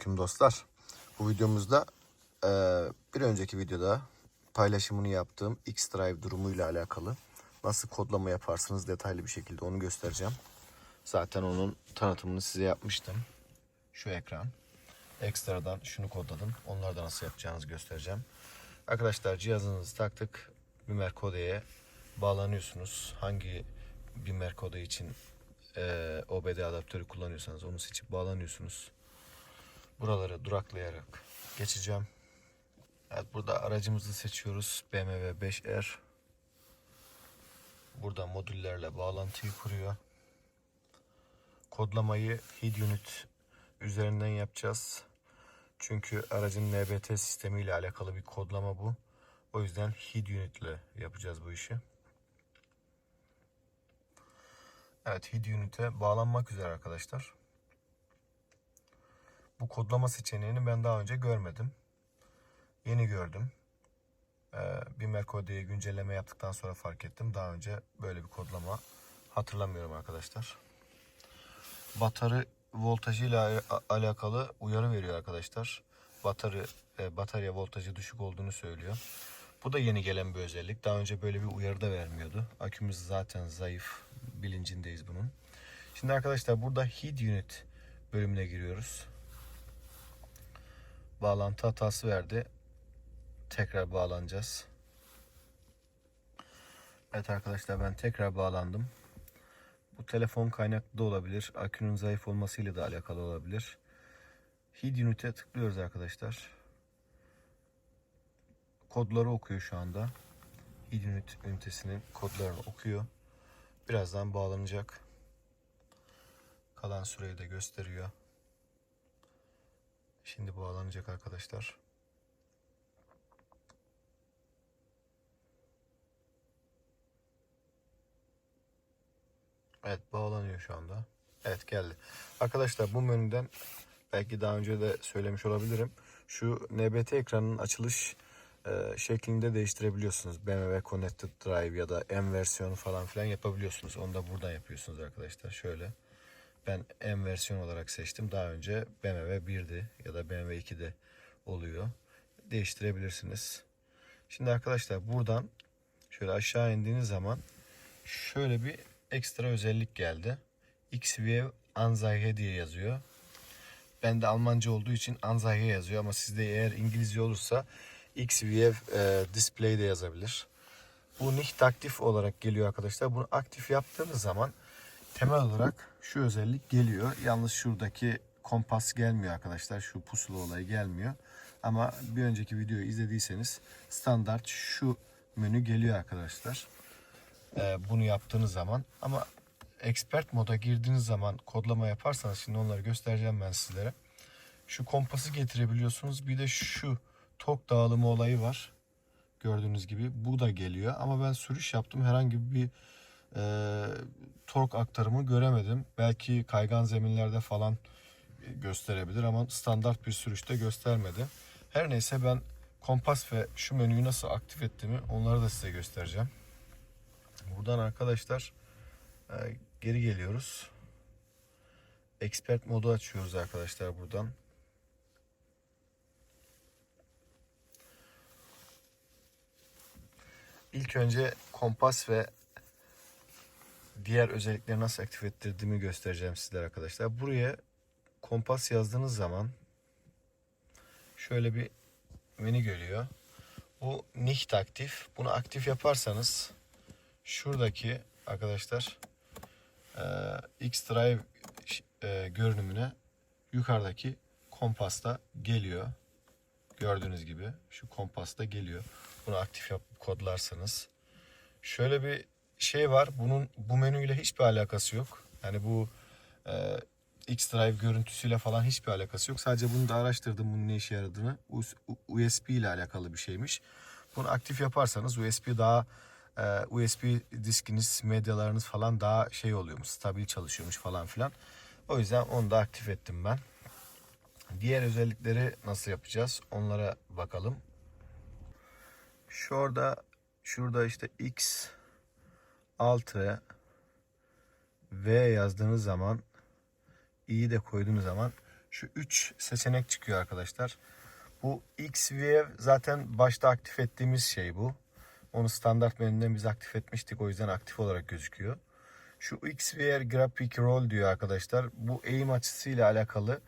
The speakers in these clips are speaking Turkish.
Selamünaleyküm dostlar. Bu videomuzda eee, bir önceki videoda paylaşımını yaptığım X-Drive durumuyla alakalı nasıl kodlama yaparsınız detaylı bir şekilde onu göstereceğim. Zaten onun tanıtımını size yapmıştım. Şu ekran. Ekstradan şunu kodladım. Onları da nasıl yapacağınızı göstereceğim. Arkadaşlar cihazınızı taktık. Bimer kodeye bağlanıyorsunuz. Hangi Bimer kode için eee OBD adaptörü kullanıyorsanız onu seçip bağlanıyorsunuz. Buraları duraklayarak geçeceğim. Evet burada aracımızı seçiyoruz. BMW 5R. Burada modüllerle bağlantıyı kuruyor. Kodlamayı HID unit üzerinden yapacağız. Çünkü aracın NBT sistemiyle alakalı bir kodlama bu. O yüzden HID unit ile yapacağız bu işi. Evet HID unit'e bağlanmak üzere arkadaşlar. Bu kodlama seçeneğini ben daha önce görmedim. Yeni gördüm. Ee, kodeyi güncelleme yaptıktan sonra fark ettim. Daha önce böyle bir kodlama hatırlamıyorum arkadaşlar. Batarya voltajıyla al- alakalı uyarı veriyor arkadaşlar. Batarya e, batarya voltajı düşük olduğunu söylüyor. Bu da yeni gelen bir özellik. Daha önce böyle bir uyarı da vermiyordu. Akümüz zaten zayıf. Bilincindeyiz bunun. Şimdi arkadaşlar burada HID unit bölümüne giriyoruz. Bağlantı hatası verdi. Tekrar bağlanacağız. Evet arkadaşlar ben tekrar bağlandım. Bu telefon kaynaklı da olabilir. Akünün zayıf olmasıyla da alakalı olabilir. HID unit'e tıklıyoruz arkadaşlar. Kodları okuyor şu anda. HID unit ünitesinin kodlarını okuyor. Birazdan bağlanacak. Kalan süreyi de gösteriyor. Şimdi bağlanacak arkadaşlar. Evet bağlanıyor şu anda. Evet geldi. Arkadaşlar bu menüden belki daha önce de söylemiş olabilirim. Şu NBT ekranının açılış e, şeklinde değiştirebiliyorsunuz. BMW Connected Drive ya da M versiyonu falan filan yapabiliyorsunuz. Onu da buradan yapıyorsunuz arkadaşlar. Şöyle. Ben M versiyon olarak seçtim. Daha önce BMW 1'di ya da BMW 2'de oluyor. Değiştirebilirsiniz. Şimdi arkadaşlar buradan şöyle aşağı indiğiniz zaman şöyle bir ekstra özellik geldi. XView Anzeige diye yazıyor. Ben de Almanca olduğu için Anzeige yazıyor ama sizde eğer İngilizce olursa XView e, Display de yazabilir. Bu nicht aktif olarak geliyor arkadaşlar. Bunu aktif yaptığınız zaman temel olarak şu özellik geliyor. Yalnız şuradaki kompas gelmiyor arkadaşlar. Şu pusula olayı gelmiyor. Ama bir önceki videoyu izlediyseniz standart şu menü geliyor arkadaşlar. Ee, bunu yaptığınız zaman ama expert moda girdiğiniz zaman kodlama yaparsanız şimdi onları göstereceğim ben sizlere. Şu kompası getirebiliyorsunuz. Bir de şu tok dağılımı olayı var. Gördüğünüz gibi bu da geliyor ama ben sürüş yaptım. Herhangi bir e, tork aktarımı göremedim. Belki kaygan zeminlerde falan gösterebilir ama standart bir sürüşte göstermedi. Her neyse ben kompas ve şu menüyü nasıl aktif ettiğimi onları da size göstereceğim. Buradan arkadaşlar e, geri geliyoruz. Expert modu açıyoruz arkadaşlar buradan. İlk önce kompas ve diğer özellikleri nasıl aktif ettirdiğimi göstereceğim sizlere arkadaşlar. Buraya kompas yazdığınız zaman şöyle bir menü geliyor. Bu nicht aktif. Bunu aktif yaparsanız şuradaki arkadaşlar e, X-Drive e, görünümüne yukarıdaki kompasta geliyor. Gördüğünüz gibi şu kompasta geliyor. Bunu aktif yapıp kodlarsanız. Şöyle bir şey var. Bunun bu menüyle hiçbir alakası yok. Yani bu e, X-Drive görüntüsüyle falan hiçbir alakası yok. Sadece bunu da araştırdım bunun ne işe yaradığını. US- USB ile alakalı bir şeymiş. Bunu aktif yaparsanız USB daha e, USB diskiniz, medyalarınız falan daha şey oluyormuş, stabil çalışıyormuş falan filan. O yüzden onu da aktif ettim ben. Diğer özellikleri nasıl yapacağız? Onlara bakalım. Şurada şurada işte X 6 V yazdığınız zaman i'yi de koyduğunuz zaman şu 3 seçenek çıkıyor arkadaşlar. Bu XView zaten başta aktif ettiğimiz şey bu. Onu standart menüden biz aktif etmiştik. O yüzden aktif olarak gözüküyor. Şu XVR Graphic Roll diyor arkadaşlar. Bu eğim açısıyla alakalı.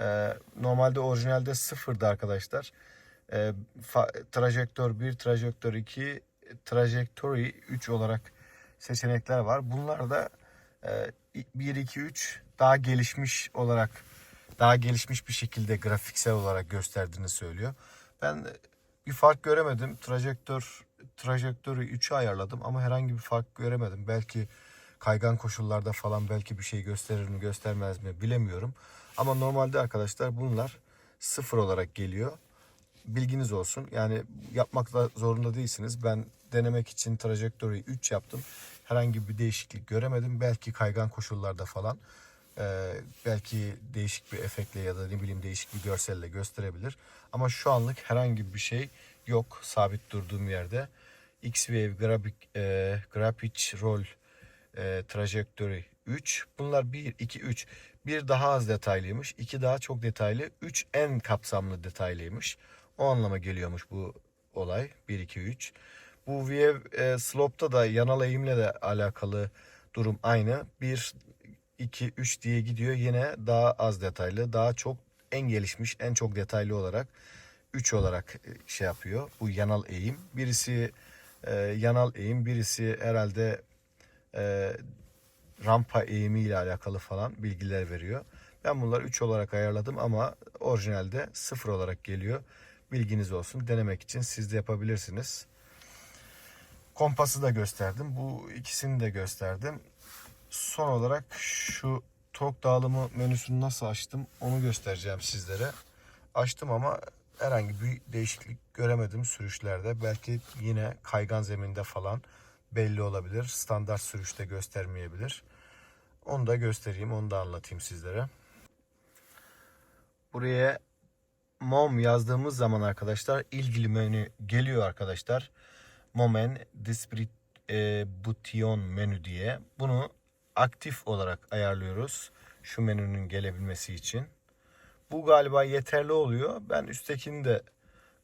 Ee, normalde orijinalde sıfırdı arkadaşlar. Ee, trajektör 1, trajektör 2, trajectory 3 olarak seçenekler var. Bunlar da e, 1, 2, 3 daha gelişmiş olarak daha gelişmiş bir şekilde grafiksel olarak gösterdiğini söylüyor. Ben bir fark göremedim. Trajektör trajektörü 3'e ayarladım ama herhangi bir fark göremedim. Belki kaygan koşullarda falan belki bir şey gösterir mi göstermez mi bilemiyorum. Ama normalde arkadaşlar bunlar sıfır olarak geliyor. Bilginiz olsun. Yani yapmakla zorunda değilsiniz. Ben denemek için trajektörü 3 yaptım. Herhangi bir değişiklik göremedim. Belki kaygan koşullarda falan e, belki değişik bir efektle ya da ne bileyim değişik bir görselle gösterebilir. Ama şu anlık herhangi bir şey yok sabit durduğum yerde. X-Wave Graphic, e, Graphic Roll e, Trajectory 3. Bunlar 1, 2, 3. Bir daha az detaylıymış. 2 daha çok detaylı. 3 en kapsamlı detaylıymış. O anlama geliyormuş bu olay. 1, 2, 3. Bu VF e, Slope'da da yanal eğimle de alakalı durum aynı. 1, 2, 3 diye gidiyor. Yine daha az detaylı. Daha çok en gelişmiş, en çok detaylı olarak 3 olarak e, şey yapıyor. Bu yanal eğim. Birisi e, yanal eğim, birisi herhalde e, rampa eğimi ile alakalı falan bilgiler veriyor. Ben bunları 3 olarak ayarladım ama orijinalde 0 olarak geliyor. Bilginiz olsun. Denemek için siz de yapabilirsiniz. Kompası da gösterdim. Bu ikisini de gösterdim. Son olarak şu tork dağılımı menüsünü nasıl açtım onu göstereceğim sizlere. Açtım ama herhangi bir değişiklik göremedim sürüşlerde. Belki yine kaygan zeminde falan belli olabilir. Standart sürüşte göstermeyebilir. Onu da göstereyim, onu da anlatayım sizlere. Buraya mom yazdığımız zaman arkadaşlar ilgili menü geliyor arkadaşlar. Momen Distribution menü diye. Bunu aktif olarak ayarlıyoruz. Şu menünün gelebilmesi için. Bu galiba yeterli oluyor. Ben üsttekini de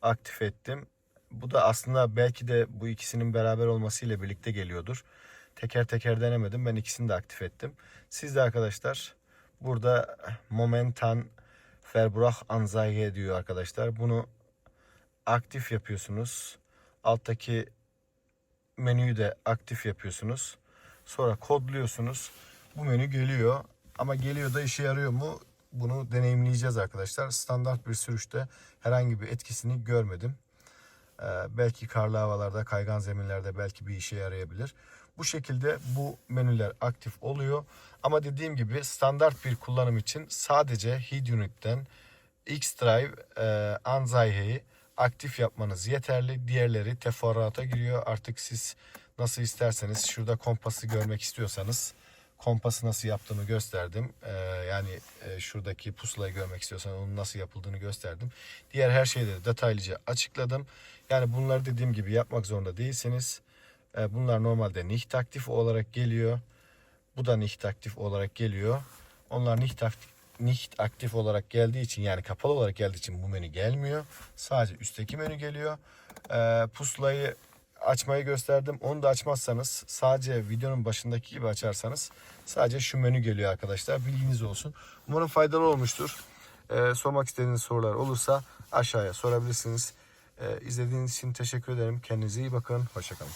aktif ettim. Bu da aslında belki de bu ikisinin beraber olmasıyla birlikte geliyordur. Teker teker denemedim. Ben ikisini de aktif ettim. Siz de arkadaşlar burada momentan Verbrauch Anzeige diyor arkadaşlar. Bunu aktif yapıyorsunuz. Alttaki menüyü de aktif yapıyorsunuz. Sonra kodluyorsunuz. Bu menü geliyor. Ama geliyor da işe yarıyor mu? Bunu deneyimleyeceğiz arkadaşlar. Standart bir sürüşte herhangi bir etkisini görmedim. Ee, belki karlı havalarda, kaygan zeminlerde belki bir işe yarayabilir. Bu şekilde bu menüler aktif oluyor. Ama dediğim gibi standart bir kullanım için sadece Heat Unit'ten X-Drive e, Anzaihe'yi aktif yapmanız yeterli. Diğerleri teferruata giriyor. Artık siz nasıl isterseniz şurada kompası görmek istiyorsanız kompası nasıl yaptığımı gösterdim. Ee, yani e, şuradaki pusulayı görmek istiyorsanız onun nasıl yapıldığını gösterdim. Diğer her şeyleri detaylıca açıkladım. Yani bunları dediğim gibi yapmak zorunda değilsiniz. Ee, bunlar normalde nicht aktif olarak geliyor. Bu da nicht aktif olarak geliyor. Onlar nicht aktif, nicht aktif olarak geldiği için yani kapalı olarak geldiği için bu menü gelmiyor. Sadece üstteki menü geliyor. Ee, e, puslayı açmayı gösterdim. Onu da açmazsanız sadece videonun başındaki gibi açarsanız sadece şu menü geliyor arkadaşlar. Bilginiz olsun. Umarım faydalı olmuştur. E, sormak istediğiniz sorular olursa aşağıya sorabilirsiniz. E, izlediğiniz için teşekkür ederim. Kendinize iyi bakın. Hoşçakalın.